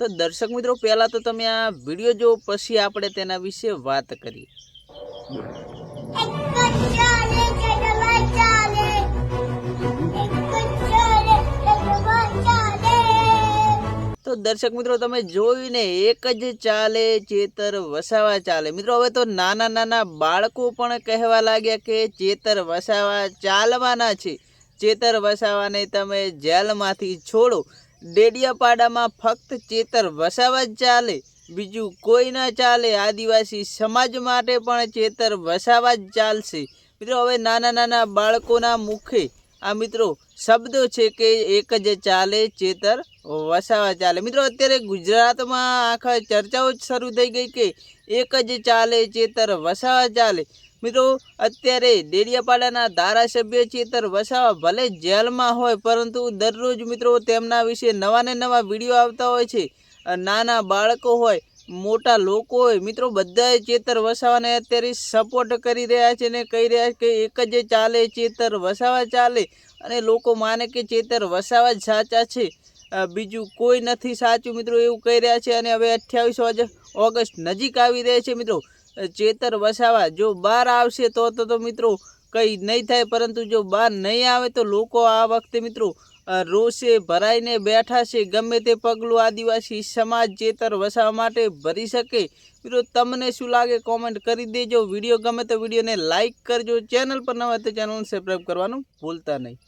તો દર્શક મિત્રો, પહેલાં તો તમે આ વીડિયો જો પછી આપણે તેના વિશે વાત કરીએ. તો દર્શક મિત્રો, તમે જોઈને એક જ ચાલે, ચેતર વસાવા ચાલે. મિત્રો, હવે તો નાના નાના બાળકો પણ કહેવા લાગ્યા કે ચેતર વસાવા ચાલવાના છે. ચેતર વસાવાને તમે જેલમાંથી છોડો. ડેડિયાપાડામાં ફક્ત ચેતર વસાવા જ ચાલે. બીજું કોઈ ના ચાલે. આદિવાસી સમાજ માટે પણ ચેતર વસાવા જ ચાલશે. મિત્રો, હવે નાના નાના બાળકોના મુખે આ મિત્રો, શબ્દો છે કે એક જ ચાલે, ચેતર વસાવા ચાલે. મિત્રો, અત્યારે ગુજરાતમાં આખા ચર્ચાઓ જ શરૂ થઈ ગઈ કે એક જ ચાલે, ચેતર વસાવા ચાલે. મિત્રો, અત્યારે ડેડિયાપાડાના ધારાસભ્ય ચેતર વસાવા ભલે જેલમાં હોય, પરંતુ દરરોજ મિત્રો તેમના વિશે નવા ને નવા વીડિયો આવતા હોય છે. નાના બાળકો હોય મોટા લોકો મિત્રો, બધાએ ચેતર વસાવાને અત્યારે સપોર્ટ કરી રહ્યા છે ને કહી રહ્યા છે કે એક જ ચાલે, ચેતર વસાવા ચાલે. અને લોકો માને કે ચેતર વસાવા જ સાચા છે. બીજું કોઈ નથી સાચું, મિત્રો, એવું કહી રહ્યા છે. અને હવે અઠ્યાવીસ ઓગસ્ટ નજીક આવી રહે છે, મિત્રો. ચેતર વસાવા જો બહાર આવશે તો તો, મિત્રો, કંઈ નહીં થાય. પરંતુ જો બહાર નહીં આવે તો લોકો આ વખતે, મિત્રો રોષે ભરાઈને બેઠા છે. ગમે તે પગલું આદિવાસી સમાજ ચેતર વસાવા માટે ભરી શકે. મિત્રો, તમને શું લાગે? કોમેન્ટ કરી દેજો. વીડિયો ગમે તો વિડીયોને લાઇક કરજો. ચેનલ પર ન હોય તો ચેનલને સબસ્ક્રાઈબ કરવાનું ભૂલતા નહીં.